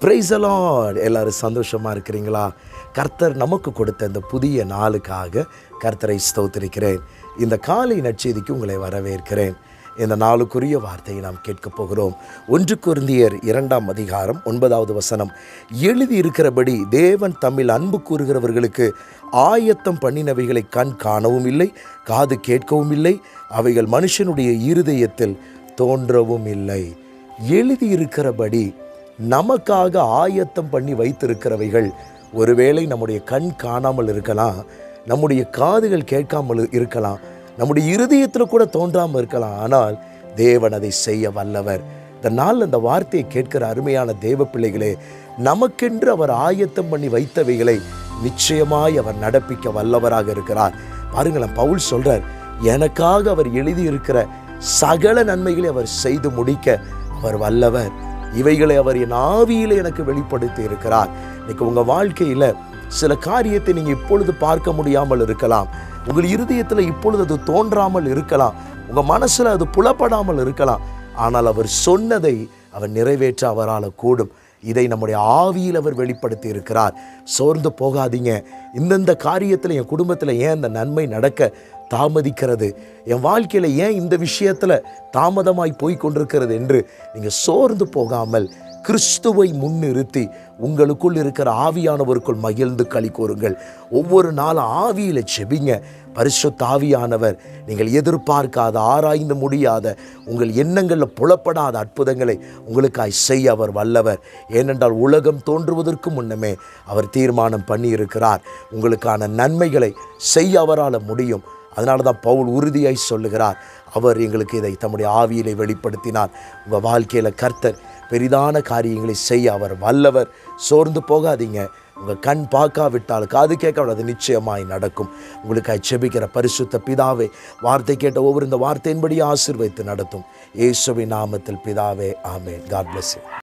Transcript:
பிரைசலாட் எல்லோரும் சந்தோஷமாக இருக்கிறீங்களா? கர்த்தர் நமக்கு கொடுத்த இந்த புதிய நாளுக்காக கர்த்தரை ஸ்தோத்திருக்கிறேன். இந்த காலை நற்செய்திக்கு உங்களை வரவேற்கிறேன். இந்த நாளுக்குரிய வார்த்தையை நாம் கேட்கப் போகிறோம். ஒன்று குருந்தியர் இரண்டாம் அதிகாரம் ஒன்பதாவது வசனம். எழுதி இருக்கிறபடி தேவன் தம்மில் அன்பு கூறுகிறவர்களுக்கு ஆயத்தம் பண்ணினவைகளை கண் காணவும் இல்லை காது கேட்கவும் இல்லை அவைகள் மனுஷனுடைய இருதயத்தில் தோன்றவும் இல்லை. எழுதியிருக்கிறபடி நமக்காக ஆயத்தம் பண்ணி வைத்திருக்கிறவைகள் ஒருவேளை நம்முடைய கண் காணாமல் இருக்கலாம் நம்முடைய காதுகள் கேட்காமல் இருக்கலாம் நம்முடைய இருதயத்தில் கூட தோன்றாமல் இருக்கலாம். ஆனால் தேவன் அதை செய்ய வல்லவர். இந்த நாள் அந்த வார்த்தையை கேட்கிற அருமையான தேவ பிள்ளைகளே நமக்கென்று அவர் ஆயத்தம் பண்ணி வைத்தவைகளை நிச்சயமாய் அவர் நடப்பிக்க வல்லவராக இருக்கிறார். பாருங்களேன் பவுல் சொல்றார் எனக்காக அவர் எழுதியிருக்கிற சகல நன்மைகளை அவர் செய்து முடிக்க அவர் வல்லவர். இவைகளை அவர் என் ஆவியில் எனக்கு வெளிப்படுத்தி இருக்கிறார். இன்னைக்கு உங்கள் வாழ்க்கையில் சில காரியத்தை நீங்கள் இப்பொழுது பார்க்க முடியாமல் இருக்கலாம். உங்கள் இருதயத்தில் இப்பொழுது அது தோன்றாமல் இருக்கலாம். உங்கள் மனசில் அது புலப்படாமல் இருக்கலாம். ஆனால் அவர் சொன்னதை அவர் நிறைவேற்ற அவரால் கூடும். இதை நம்முடைய ஆவியில் அவர் வெளிப்படுத்தி இருக்கிறார். சோர்ந்து போகாதீங்க. இந்தந்த காரியத்தில் என் குடும்பத்தில் ஏன் இந்த நன்மை நடக்க தாமதிக்கிறது. என் வாழ்க்கையில் ஏன் இந்த விஷயத்தில் தாமதமாய் போய் கொண்டிருக்கிறது என்று நீங்கள் சோர்ந்து போகாமல் கிறிஸ்துவை முன்னிறுத்தி உங்களுக்குள் இருக்கிற ஆவியானவருக்குள் மகிழ்ந்து களி கூறுங்கள். ஒவ்வொரு நாளும் ஆவியில் செபிங்க பரிசுத்த ஆவியானவர் நீங்கள் எதிர்பார்க்காத ஆராய்ந்து முடியாத உங்கள் எண்ணங்களில் புலப்படாத அற்புதங்களை உங்களுக்காய் செய்ய அவர் வல்லவர். ஏனென்றால் உலகம் தோன்றுவதற்கு முன்னமே அவர் தீர்மானம் பண்ணியிருக்கிறார். உங்களுக்கான நன்மைகளை செய்ய அவரால் முடியும். அதனால தான் பவுல் உறுதியாய் சொல்லுகிறார் அவர் எங்களுக்கு இதை தம்முடைய ஆவியிலை வெளிப்படுத்தினார். உங்கள் வாழ்க்கையில் கர்த்தர் பெரிதான காரியங்களை செய்ய அவர் வல்லவர். சோர்ந்து போகாதீங்க. உங்கள் கண் பார்க்காவிட்டால் காது கேட்க அது நிச்சயமாய் நடக்கும். உங்களுக்காய் செபிக்கிற பரிசுத்த பிதாவே வார்த்தை கேட்ட ஒவ்வொரு இந்த வார்த்தையின்படி ஆசிர்வைத்து நடத்தும். இயேசுவின் நாமத்தில் பிதாவே ஆமே காட் பிளஸ்